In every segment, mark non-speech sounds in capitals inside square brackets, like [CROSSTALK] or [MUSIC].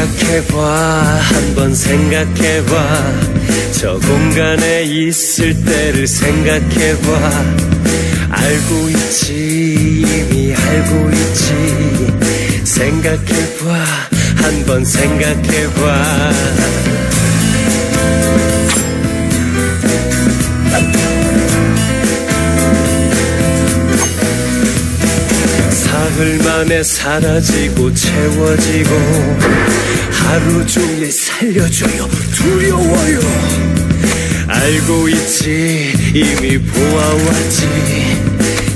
생각해봐. 한번 생각해봐. 저 공간에 있을 때를 생각해봐. 알고 있지 이미 알고 있지. 생각해봐. 한번 생각해봐. 사흘 만에 사라지고 채워지고 하루 종일 살려줘요. 두려워요. 알고 있지. 이미 보아왔지.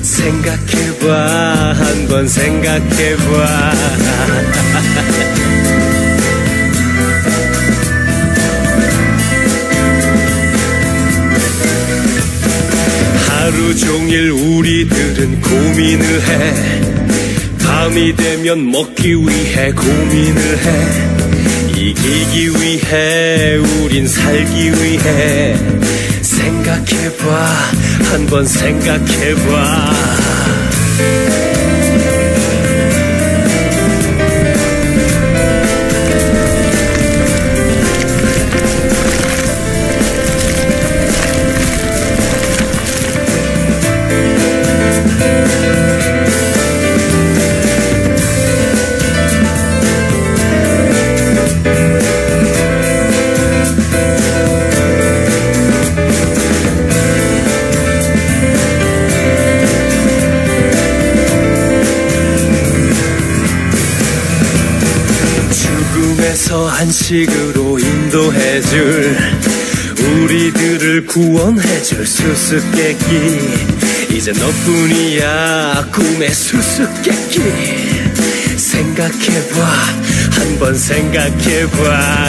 생각해봐. 한 번 생각해봐. [LAUGHS] 하루 종일 우리들은 고민을 해. 밤이 되면 먹기 위해 고민을 해 이기기 위해 우린 살기 위해. 생각해봐 한 번 생각해봐 죽음에서 안식으로 인도해줄 우리들을 구원해줄 수수께끼. 이제 너뿐이야 꿈의 수수께끼. 생각해봐 한 번 생각해봐